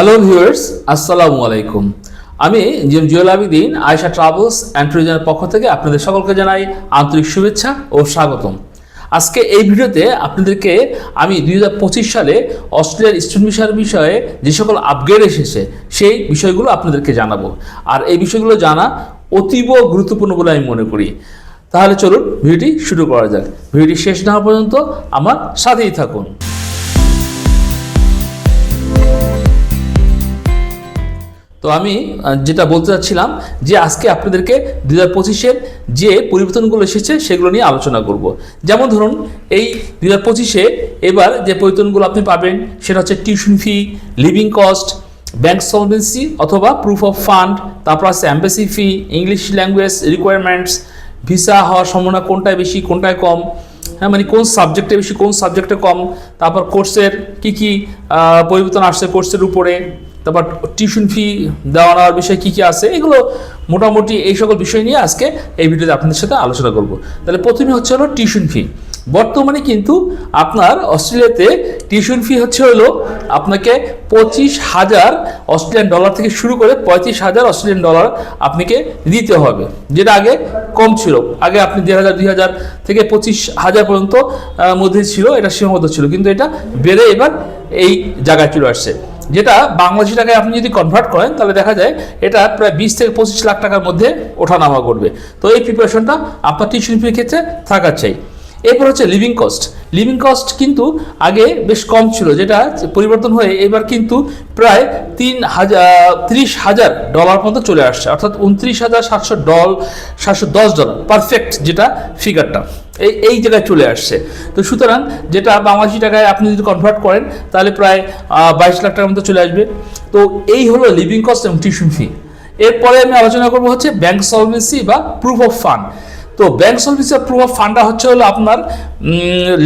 Hello viewers আসসালামু আলাইকুম আমি জিম জুয়েল আবিদিন আয়সা ট্রাভেলস অ্যান্ড ট্যুরিজমের পক্ষ থেকে আপনাদের সকলকে জানাই আন্তরিক শুভেচ্ছা ও স্বাগতম। আজকে এই ভিডিওতে আপনাদেরকে আমি দু হাজার পঁচিশ সালে অস্ট্রেলিয়ার স্টুডেন্ট ভিসার বিষয়ে যে সকল আপগ্রেড এসেছে, সেই বিষয়গুলো আপনাদেরকে জানাব। আর এই বিষয়গুলো জানা অতীব গুরুত্বপূর্ণ বলে আমি মনে করি। তাহলে চলুন ভিডিওটি শুরু করা যাক। ভিডিওটি শেষ না হওয়া পর্যন্ত আমার সাথেই থাকুন। আমি যেটা বলতে চাচ্ছিলাম যে আজকে আপনাদেরকে দু হাজার পঁচিশের যে পরিবর্তনগুলো এসেছে সেগুলো নিয়ে আলোচনা করব। যেমন ধরুন, এই দু হাজার পঁচিশে এবার যে পরিবর্তনগুলো আপনি পাবেন সেটা হচ্ছে tuition fee living cost bank solvency অথবা প্রুফ অফ ফান্ড তারপর আছে embassy fee English language requirements visa হওয়ার সম্ভাবনা কোনটায় বেশি, কোনটায় কম হ্যাঁ মানে কোন সাবজেক্টে বেশি, কোন সাবজেক্টে কম, তারপর কোর্সের কি কি পরিবর্তন আসছে কোর্সের উপরে তারপর টিউশন ফি দেওয়া নেওয়ার বিষয় কী কী আছে, এগুলো মোটামুটি এই সকল বিষয় নিয়ে আজকে এই ভিডিওতে আপনাদের সাথে আলোচনা করব। তাহলে প্রথমে হচ্ছে হলো টিউশন ফি বর্তমানে কিন্তু আপনার অস্ট্রেলিয়াতে টিউশন ফি হচ্ছে হলো আপনাকে পঁচিশ হাজার অস্ট্রেলিয়ান ডলার থেকে শুরু করে পঁয়ত্রিশ হাজার অস্ট্রেলিয়ান ডলার আপনাকে দিতে হবে, যেটা আগে কম ছিল। আগে আপনি দেড় হাজার, দুই হাজার থেকে পঁচিশ হাজার পর্যন্ত মধ্যে ছিল, এটা সীমাবদ্ধ ছিল, কিন্তু এটা বেড়ে এবার এই জায়গায় চলে আসছে। যেটা বাংলাদেশি টাকায় আপনি যদি কনভার্ট করেন, তাহলে দেখা যায় এটা প্রায় বিশ থেকে পঁচিশ লাখ টাকার মধ্যে ওঠানামা করবে। তো এই প্রিপারেশনটা আপনার টিউশন ফির ক্ষেত্রে থাকার চাই। এরপর হচ্ছে লিভিং কস্ট লিভিং কস্ট কিন্তু আগে বেশ কম ছিল, যেটা পরিবর্তন হয়ে এবার কিন্তু প্রায় তিন হাজার ত্রিশ হাজার ডলার মতো চলে আসছে, অর্থাৎ উনত্রিশ হাজার সাতশো ডল সাতশো দশ ডলার পারফেক্ট যেটা ফিগারটা এই এই জায়গায় চলে আসছে। তো সুতরাং যেটা বাংলাদেশি টাকায় আপনি যদি কনভার্ট করেন, তাহলে প্রায় বাইশ লাখ টাকার মতো চলে আসবে। তো এই হলো লিভিং কস্ট এবং টিউশন ফি এরপরে আমি আলোচনা করব হচ্ছে ব্যাংক সলভেন্সি বা প্রুফ অফ ফান্ড তো ব্যাংক সার্ভিসের প্রভাব ফান্ডটা হচ্ছে হলো আপনার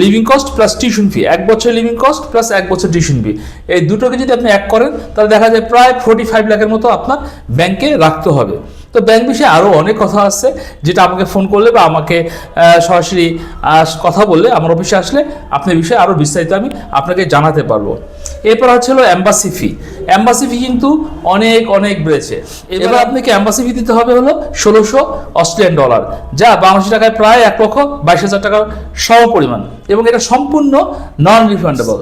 living cost plus tuition fee এক বছর লিভিং কস্ট প্লাস এক বছর টিউশন ফি এই দুটোকে যদি আপনি এক করেন, তাহলে দেখা যায় প্রায় ফোর্টি ফাইভ লাখের মতো আপনার ব্যাংকে রাখতে হবে। তো ব্যাংক বিষয়ে আরও অনেক কথা আছে যেটা আমাকে ফোন করলে বা আমাকে সরাসরি কথা বললে আমার অফিসে আসলে আপনার বিষয়ে আরও বিস্তারিত আমি আপনাকে জানাতে পারব। এরপর হচ্ছে হলো অ্যাম্বাসি ফি অ্যাম্বাসি ফি কিন্তু অনেক অনেক বেড়েছে। এবার আপনাকে অ্যাম্বাসি ফি দিতে হবে হলো ষোলোশো অস্ট্রেলিয়ান ডলার যা বাংলাদেশি টাকায় প্রায় এক লক্ষ বাইশ হাজার টাকার সম পরিমাণ এবং এটা সম্পূর্ণ নন রিফান্ডেবল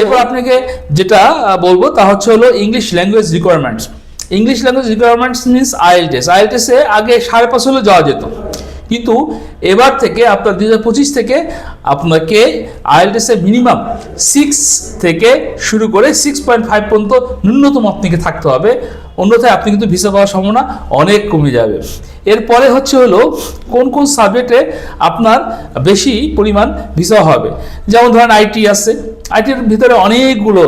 এরপর আপনাকে যেটা বলব তা হচ্ছে হলো English language requirements English language requirements means IELTS আইএলটিএসে আগে সাড়ে পাঁচ হলে যাওয়া যেত। কিন্তু এবার থেকে আপনার দুই হাজার পঁচিশ থেকে আপনাকে আইএলটিএসে মিনিমাম সিক্স থেকে শুরু করে সিক্স পয়েন্ট ফাইভ পর্যন্ত ন্যূনতম আপনাকে থাকতে হবে। অন্যথায় আপনি কিন্তু ভিসা পাওয়ার সম্ভাবনা অনেক কমে যাবে। এরপরে হচ্ছে হলো কোন কোন সাবজেক্টে আপনার বেশি পরিমাণ ভিসা হবে। যেমন ধরেন আইটি আছে। আইটির ভিতরে অনেকগুলো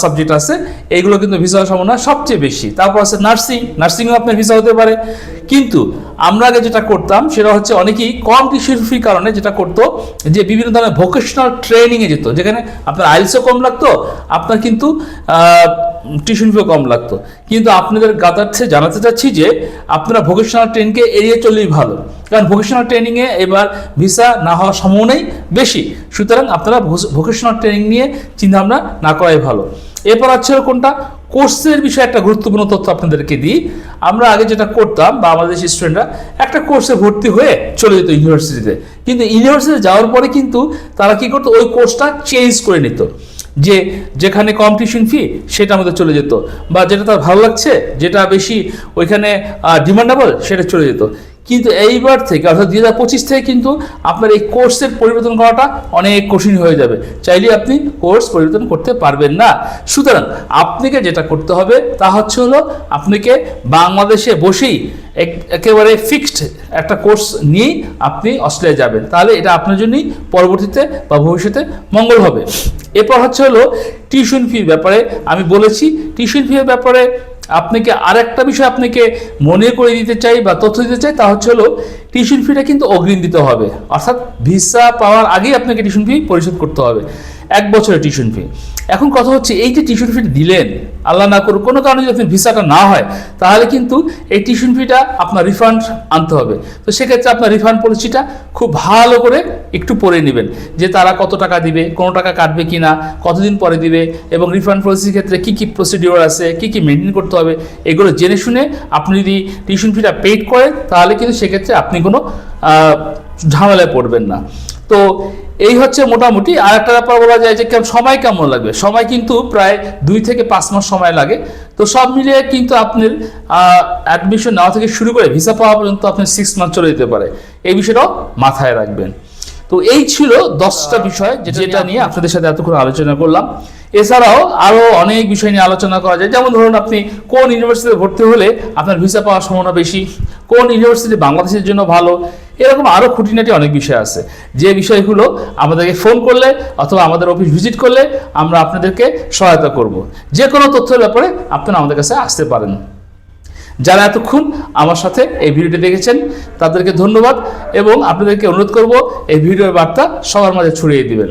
সাবজেক্ট আছে। এইগুলো কিন্তু ভিসা সম্ভাবনা সবচেয়ে বেশি। তারপর আছে নার্সিং নার্সিংও আপনার ভিসা হতে পারে। কিন্তু আমরা আগে যেটা করতাম, সেটা হচ্ছে অনেকেই কম ফির কারণে যেটা করতো, যে বিভিন্ন ধরনের ভোকেশনাল ট্রেনিংয়ে যেত। যেখানে আপনার আইলসও কম লাগতো, আপনার কিন্তু টিউশন ফিও কম লাগতো। কিন্তু আপনাদের গাতার্থে জানাতে চাচ্ছি যে আপনারা ভোকেশনাল ট্রেনকে এড়িয়ে চললেই ভালো। কারণ ভোকেশনাল ট্রেনিংয়ে এবার ভিসা না হওয়ার সম্ভাবনাই বেশি। সুতরাং আপনারা ভোকেশনাল ট্রেনিং নিয়ে চিন্তাভাবনা না করাই ভালো। এরপর আছে কোনটা? কোর্সের বিষয়ে একটা গুরুত্বপূর্ণ তথ্য আপনাদেরকে দিই। আমরা আগে যেটা করতাম বা আমাদের স্টুডেন্টরা একটা কোর্সে ভর্তি হয়ে চলে যেত ইউনিভার্সিটিতে কিন্তু ইউনিভার্সিটিতে যাওয়ার পরে কিন্তু তারা কি করতো? ওই কোর্সটা চেঞ্জ করে নিত। যে যেখানে কম্পিটিশন ফি সেটা আমাদের চলে যেত বা যেটা তার ভালো লাগছে, যেটা বেশি ওইখানে ডিমান্ডেবল সেটা চলে যেত। কিন্তু এইবার থেকে, অর্থাৎ দু হাজার পঁচিশ থেকে কিন্তু আপনার এই কোর্সের পরিবর্তন করাটা অনেক কঠিন হয়ে যাবে। চাইলে আপনি কোর্স পরিবর্তন করতে পারবেন না। সুতরাং আপনাকে যেটা করতে হবে তা হচ্ছে হলো আপনাকে বাংলাদেশে বসেই এক- একেবারে ফিক্সড একটা কোর্স নিয়েই আপনি অস্ট্রেলিয়া যাবেন। তাহলে এটা আপনার জন্যই পরবর্তীতে বা ভবিষ্যতে মঙ্গল হবে। এরপর হচ্ছে হলো টিউশন ফির ব্যাপারে আমি বলেছি, টিউশন ফির ব্যাপারে আপনাকে আর একটা বিষয় আপনাকে মনে করে দিতে চাই বা তথ্য দিতে চাই, তা হচ্ছে হলো, টিউশন ফিটা কিন্তু অগ্রিম দিতে হবে। অর্থাৎ ভিসা পাওয়ার আগেই আপনাকে টিউশন ফি পরিশোধ করতে হবে। এক বছরের টিউশন ফি এখন কথা হচ্ছে, এই যে টিউশন ফি দিলেন, আল্লাহ না করুক, কোনো কারণে যদি ভিসাটা না হয়, তাহলে কিন্তু এই টিউশন ফিটা আপনার রিফান্ড আনতে হবে। তো সেক্ষেত্রে আপনার রিফান্ড পলিসিটা খুব ভালো করে একটু পড়ে নেবেন, যে তারা কত টাকা দিবে, কোনো টাকা কাটবে কি না কতদিন পরে দিবে, এবং রিফান্ড পলিসির ক্ষেত্রে কী কী প্রসিডিওর আছে, কী কী মেনটেন করতে হবে, এগুলো জেনে শুনে আপনি যদি টিউশন ফিটা পেড করেন, তাহলে কিন্তু সেক্ষেত্রে আপনি কোনো ঝামেলায় পড়বেন না। তো এই হচ্ছে মোটামুটি। আর একটা ব্যাপার বলা যায় যে কেমন সময় কেমন লাগবে? সময় কিন্তু প্রায় দুই থেকে পাঁচ মাস সময় লাগে। তো সব মিলিয়ে কিন্তু আপনার অ্যাডমিশন নেওয়া থেকে শুরু করে ভিসা পাওয়া পর্যন্ত আপনার সিক্স মান্থ চলে যেতে পারে। এই বিষয়টাও মাথায় রাখবেন। তো এই ছিল দশটা বিষয় যেটা নিয়ে আপনাদের সাথে এতক্ষণ আলোচনা করলাম। এছাড়াও আরও অনেক বিষয় নিয়ে আলোচনা করা যায়। যেমন ধরুন আপনি কোন ইউনিভার্সিটিতে ভর্তি হলে আপনার ভিসা পাওয়ার সম্ভাবনা বেশি কোন ইউনিভার্সিটি বাংলাদেশের জন্য ভালো এরকম আরও খুঁটিনাটি অনেক বিষয় আছে। যে বিষয়গুলো আমাদেরকে ফোন করলে অথবা আমাদের অফিস ভিজিট করলে আমরা আপনাদেরকে সহায়তা করব। যে কোনো তথ্যের ব্যাপারে আপনারা আমাদের কাছে আসতে পারেন। যারা এতক্ষণ আমার সাথে এই ভিডিওটি দেখেছেন, তাদেরকে ধন্যবাদ এবং আপনাদেরকে অনুরোধ করব এই ভিডিওর বার্তা সবার মাঝে ছড়িয়ে দিবেন।